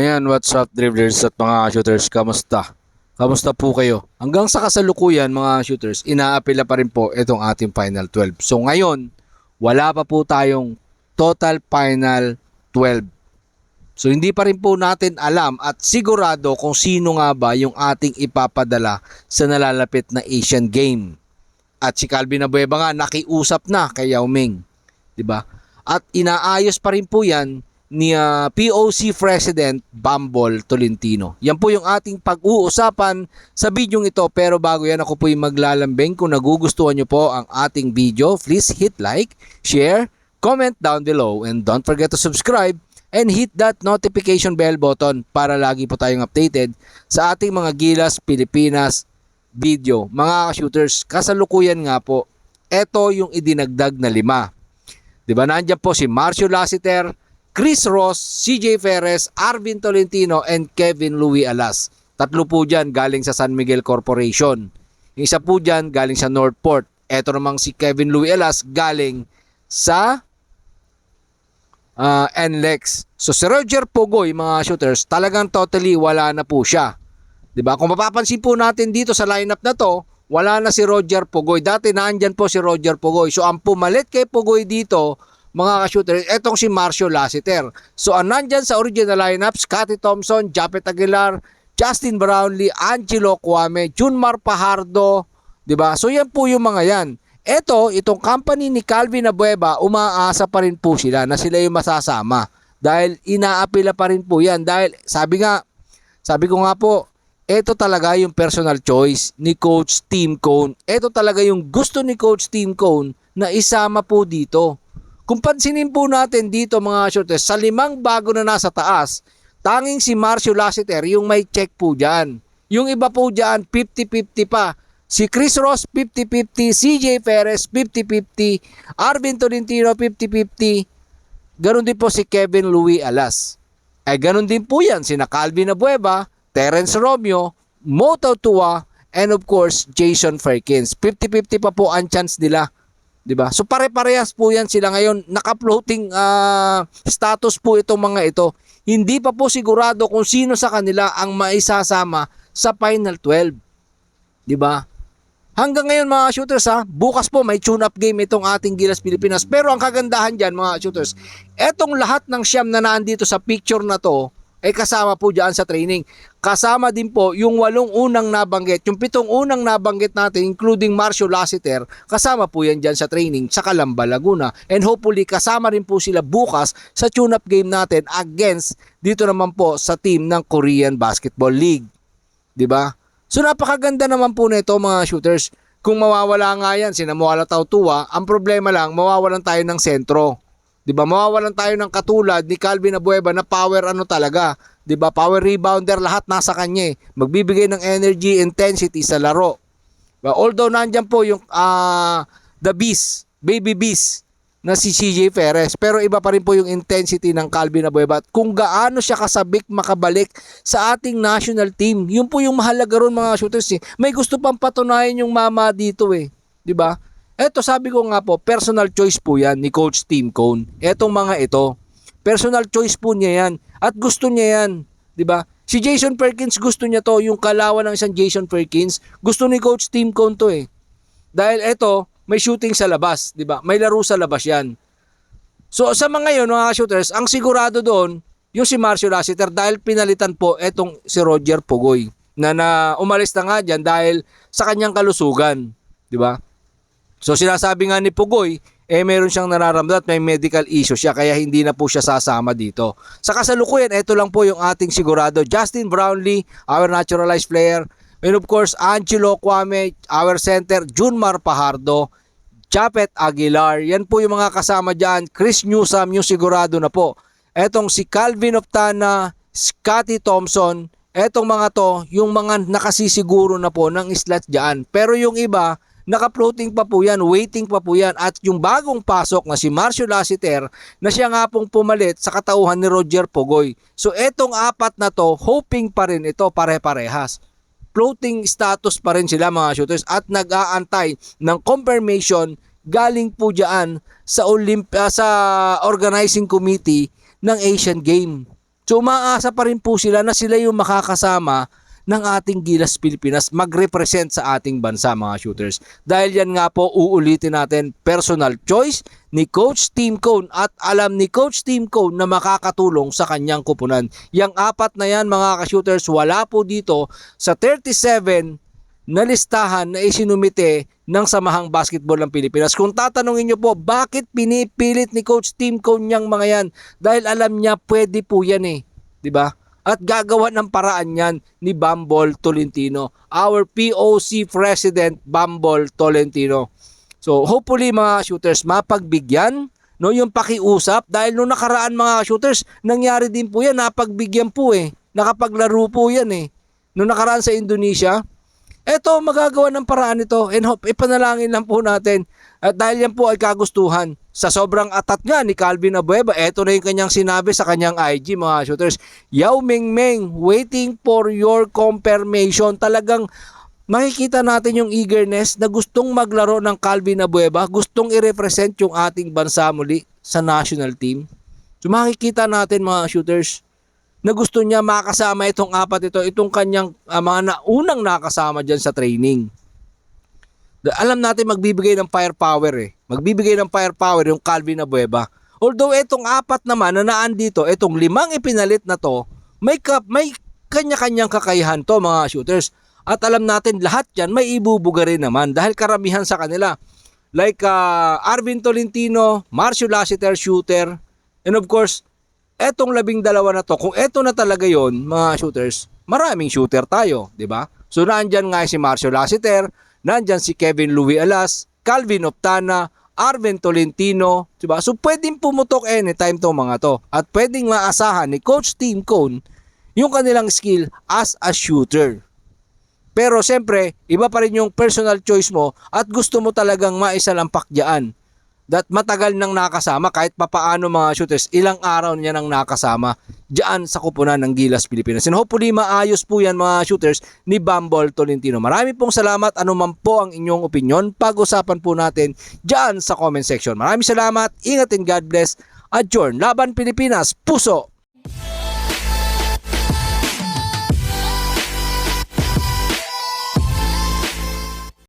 Ayan, what's up dribblers at mga shooters, kamusta? Kamusta po kayo? Hanggang sa kasalukuyan mga shooters, inaapila pa rin po itong ating Final 12. So ngayon, wala pa po tayong total Final 12. So hindi pa rin po natin alam at sigurado kung sino nga ba yung ating ipapadala sa nalalapit na Asian Game. At si Calvin Abueva nga nakiusap na kay Yao Ming. 'Di ba? At inaayos pa rin po 'yan ni ah, POC President Bambol Tolentino. Yan po yung ating pag-uusapan sa bidyong ito pero bago yan ako po yung maglalambing kung nagugustuhan nyo po ang ating video please hit like, share, comment down below and don't forget to subscribe and hit that notification bell button para lagi po tayong updated sa ating mga Gilas Pilipinas video. Mga shooters, kasalukuyan nga po, ito yung idinagdag na lima. 'Di ba? Nandiyan po si Marcio Lassiter, Chris Ross, CJ Ferres, Arvin Tolentino, and Kevin Louis Alas. Tatlo po dyan galing sa San Miguel Corporation. Yung isa po dyan galing sa Northport. Ito namang si Kevin Louis Alas galing sa uh, NLEX. So si Roger Pogoy, mga shooters, talagang totally wala na po siya. 'Di ba? Kung mapapansin po natin dito sa lineup na to, wala na si Roger Pogoy. Dati nandyan po si Roger Pogoy. So ang pumalit kay Pogoy dito, mga ka-shooter, etong si Marcio Lassiter. So ang sa original lineup, Scotty Thompson, Japet Aguilar, Justin Brownlee, Angelo Kwame, Junmar Pajardo, 'di ba? So yan po yung mga yan. Ito, itong company ni Calvin Abueva, umaasa pa rin po sila na sila yung masasama. Dahil inaapila pa rin po yan. Dahil sabi nga, sabi ko nga po, ito talaga yung personal choice ni Coach Tim Cone. Ito talaga yung gusto ni Coach Tim Cone na isama po dito. Kung pansinin po natin dito mga shooters, sa limang bago na nasa taas, tanging si Marcio Lassiter yung may check po dyan. Yung iba po dyan, 50-50 pa. Si Chris Ross, 50-50. CJ Perez, 50-50. Arvin Tolentino, 50-50. Ganon din po si Kevin Louis Alas. Eh ganon din po yan, sina Calvin Abueva, Terence Romeo, Moto Tua, and of course, Jason Perkins. 50-50 pa po ang chance nila. 'Di ba? So pare-parehas po yan sila ngayon. Naka-floating ah, status po itong mga ito. Hindi pa po sigurado kung sino sa kanila ang maisasama sa Final 12. 'Di ba? Hanggang ngayon mga shooters ha, bukas po may tune-up game itong ating Gilas Pilipinas. Pero ang kagandahan dyan mga shooters, etong lahat ng siyam na nandito sa picture na to, ay kasama po dyan sa training. Kasama din po yung walong unang nabanggit, yung pitong unang nabanggit natin, including Marcio Lassiter, kasama po yan dyan sa training sa Calamba, Laguna. And hopefully, kasama rin po sila bukas sa tune-up game natin against dito naman po sa team ng Korean Basketball League. 'Di ba? So napakaganda naman po nito mga shooters. Kung mawawala nga yan, sinamuala tao tuwa, ang problema lang, mawawalan tayo ng sentro. 'Di ba? Mawawalan tayo ng katulad ni Calvin Abueva na power ano talaga, 'di ba? Power rebounder lahat nasa kanya. eh. Magbibigay ng energy, intensity sa laro. Diba? Although nandiyan po yung ah, the beast, baby beast na si CJ Perez, pero iba pa rin po yung intensity ng Calvin Abueva at kung gaano siya kasabik makabalik sa ating national team. Yun po yung mahalaga ron mga shooters. Eh. May gusto pang patunayan yung mama dito eh. 'Di ba? Eto sabi ko nga po, personal choice po yan ni Coach Tim Cone. Etong mga ito, personal choice po niya yan. At gusto niya yan. 'di ba? Si Jason Perkins gusto niya to, yung kalawan ng isang Jason Perkins. Gusto ni Coach Tim Cone to eh. Dahil eto, may shooting sa labas, 'di ba? May laro sa labas 'yan. So sa mga yon mga shooters, ang sigurado doon yung si Marcio Lassiter dahil pinalitan po etong si Roger Pugoy na, na umalis na nga diyan dahil sa kanyang kalusugan, 'di ba? So sinasabi nga ni Pugoy, eh meron siyang nararamdaman at may medical issue siya kaya hindi na po siya sasama dito. Sa kasalukuyan, ito lang po yung ating sigurado. Justin Brownlee, our naturalized player. And of course, Angelo Kwame, our center, Junmar Pajardo, Chapet Aguilar. Yan po yung mga kasama dyan. Chris Newsam, yung sigurado na po. Etong si Calvin Optana, Scotty Thompson, etong mga to, yung mga nakasisiguro na po ng slot dyan. Pero yung iba, naka-floating pa po yan, waiting pa po yan. At yung bagong pasok na si Marcio Lassiter, na siya nga pong pumalit sa katauhan ni Roger Pogoy. So etong apat na to, hoping pa rin ito pare-parehas floating status pa rin sila mga shooters at nag-aantay ng confirmation galing po diyan sa Olymp- ah, sa organizing committee ng Asian Game. So umaasa pa rin po sila na sila yung makakasama ng ating Gilas Pilipinas mag-represent sa ating bansa mga shooters. Dahil yan nga po uulitin natin personal choice ni Coach Team Cone at alam ni Coach Team Cone na makakatulong sa kanyang kupunan. Yang apat na yan mga ka-shooters wala po dito sa 37 na listahan na isinumite ng Samahang Basketball ng Pilipinas. Kung tatanungin nyo po, bakit pinipilit ni Coach Team Cone yung mga yan? Dahil alam niya pwede po yan eh. ba? At gagawa ng paraan yan ni Bambol Tolentino. Our POC President Bambol Tolentino. So hopefully mga shooters mapagbigyan no yung pakiusap dahil nung nakaraan mga shooters nangyari din po yan napagbigyan po eh nakapaglaro po yan eh nung nakaraan sa Indonesia eto magagawa ng paraan ito. And hope ipanalangin lang po natin. At dahil yan po ay kagustuhan sa sobrang atat nga ni Calvin Abueva eto na yung kanyang sinabi sa kanyang IG mga shooters. Yao Ming Ming waiting for your confirmation. Talagang makikita natin yung eagerness na gustong maglaro ng Calvin Abueva, gustong i-represent yung ating bansa muli sa national team. So makikita natin mga shooters na gusto niya makasama itong apat ito, itong kanyang ah, mga naunang nakasama dyan sa training. Alam natin magbibigay ng firepower eh. Magbibigay ng firepower yung Calvin Abueva. Although itong apat naman na naan dito, itong limang ipinalit na to, may, ka, may kanya-kanyang kakayahan to mga shooters. At alam natin lahat yan may ibubuga rin naman dahil karamihan sa kanila. Like uh, Arvin Tolentino, Marcio Lassiter shooter, and of course, etong labing dalawa na to, kung eto na talaga yon mga shooters, maraming shooter tayo, di ba? So nandyan nga si Marcio Lassiter, nandyan si Kevin Louis Alas, Calvin Optana, Arvin Tolentino, di ba? So pwedeng pumutok anytime to mga to. At pwedeng maasahan ni Coach Team Cone yung kanilang skill as a shooter. Pero siyempre, iba pa rin yung personal choice mo at gusto mo talagang maisalampak dyan. That matagal nang nakasama kahit papaano mga shooters, ilang araw niya nang nakasama dyan sa kupunan ng Gilas Pilipinas. And hopefully maayos po yan mga shooters ni Bambol Tolentino. Marami pong salamat. Ano man po ang inyong opinion, pag-usapan po natin dyan sa comment section. Maraming salamat. Ingat and God bless. Adjourn. Laban Pilipinas. Puso